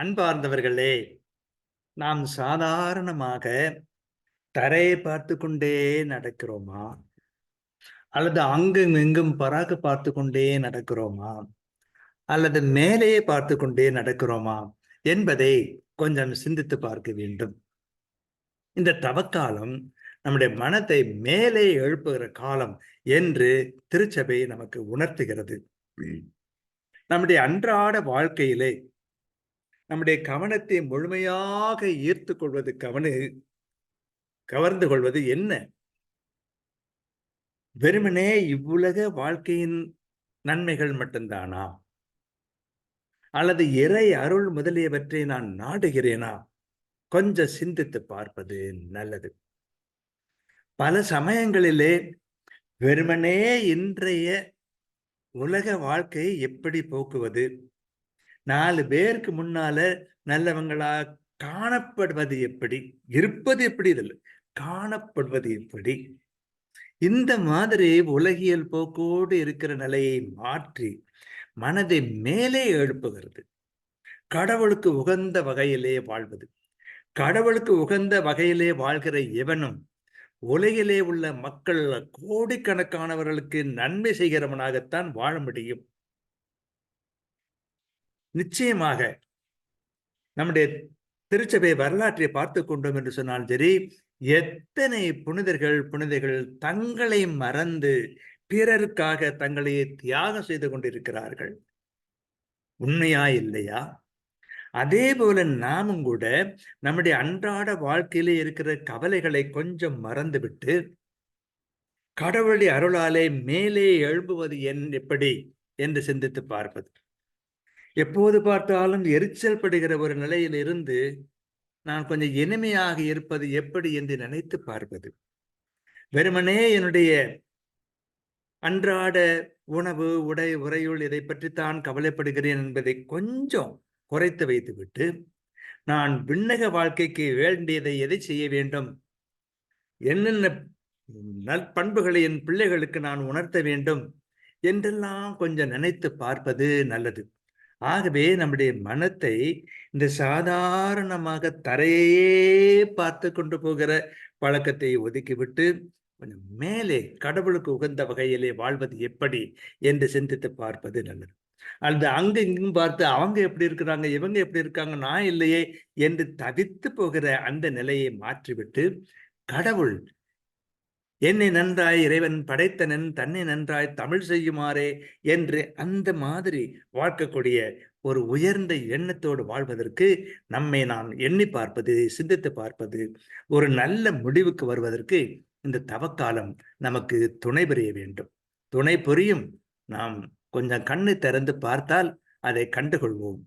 அன்பார்ந்தவர்களே நாம் சாதாரணமாக தரையை பார்த்து கொண்டே நடக்கிறோமா? அல்லது அங்கும் இங்கும் பராக பார்த்து கொண்டே நடக்கிறோமா? அல்லது மேலேயே பார்த்து கொண்டே நடக்கிறோமா? என்பதை கொஞ்சம் சிந்தித்து பார்க்க வேண்டும். இந்த தவக்காலம் நம்முடைய மனத்தை மேலே எழுப்புகிற காலம் என்று திருச்சபை நமக்கு உணர்த்துகிறது. நம்முடைய அன்றாட வாழ்க்கையிலே நம்முடைய கவனத்தை முழுமையாக ஈர்த்து கொள்வது கவனு கவர்ந்து கொள்வது என்ன? வெறுமனே இவ்வுலக வாழ்க்கையின் நன்மைகள் மட்டும்தானா? அல்லது இறை அருள் முதலியவற்றை நான் நாடுகிறேனா? கொஞ்சம் சிந்தித்து பார்ப்பது நல்லது. பல சமயங்களிலே வெறுமனே இன்றைய உலக வாழ்க்கையை எப்படி போக்குவது? நாலு பேருக்கு முன்னால நல்லவங்களா காணப்படுவது எப்படி? இருப்பது எப்படி இதில்? காணப்படுவது எப்படி? இந்த மாதிரி உலகியல் போக்கோடு இருக்கிற நிலையை மாற்றி மனதை மேலே எழுப்புகிறது. கடவுளுக்கு உகந்த வகையிலே வாழ்வது. கடவுளுக்கு உகந்த வகையிலே வாழ்கிற எவனும் உலகிலே உள்ள மக்கள் கோடிக்கணக்கானவர்களுக்கு நன்மை செய்கிறவனாகத்தான் வாழ முடியும். நிச்சயமாக நம்முடைய திருச்சபை வரலாற்றை பார்த்து கொண்டோம் என்று சொன்னால் சரி எத்தனை புனிதர்கள் புனிதர்கள் தங்களை மறந்து பிறருக்காக தங்களை தியாகம் செய்து கொண்டிருக்கிறார்கள்? உண்மையா இல்லையா? அதே போல நாமும் கூட நம்முடைய அன்றாட வாழ்க்கையிலே இருக்கிற கவலைகளை கொஞ்சம் மறந்துவிட்டு கடவுளுடைய அருளாலே மேலே எழும்புவது என் எப்படி? என்று சிந்தித்து பார்ப்பது. எப்போது பார்த்தாலும் எரிச்சல் படுகிற ஒரு நிலையில் இருந்து நான் கொஞ்சம் இனிமையாக இருப்பது எப்படி என்று நினைத்து பார்ப்பது. வெறுமனே என்னுடைய அன்றாட உணவு உடை உரையுள் இதை பற்றித்தான் கவலைப்படுகிறேன் என்பதை கொஞ்சம் குறைத்து வைத்துவிட்டு நான் விண்ணக வாழ்க்கைக்கு வேண்டியதை எதை செய்ய வேண்டும்? என்னென்ன நற்பண்புகளை என் பிள்ளைகளுக்கு நான் உணர்த்த வேண்டும்? என்றெல்லாம் கொஞ்சம் நினைத்து பார்ப்பது நல்லது. ஆகவே நம்முடைய மனத்தை இந்த சாதாரணமாக தரையே பார்த்து கொண்டு போகிற பழக்கத்தை ஒதுக்கிவிட்டு கொஞ்சம் மேலே கடவுளுக்கு உகந்த வகையிலே வாழ்வது எப்படி என்று சிந்தித்து பார்ப்பது நல்லது. அல்லது அங்கு இங்கும் பார்த்து அவங்க எப்படி இருக்கிறாங்க இவங்க எப்படி இருக்காங்க நான் இல்லையே என்று தவித்து போகிற அந்த நிலையை மாற்றிவிட்டு கடவுள் என்னை நன்றாய் இறைவன் படைத்தனன் தன்னை நன்றாய் தமிழ் செய்யுமாறே என்று அந்த மாதிரி வாழ்க்கக்கூடிய ஒரு உயர்ந்த எண்ணத்தோடு வாழ்வதற்கு நம்மை நாம் எண்ணி பார்ப்பது சிந்தித்து பார்ப்பது ஒரு நல்ல முடிவுக்கு வருவதற்கு இந்த தவக்காலம் நமக்கு துணை புரிய வேண்டும். துணை புரியும் நாம் கொஞ்சம் கண்ணு திறந்து பார்த்தால் அதை கண்டுகொள்வோம்.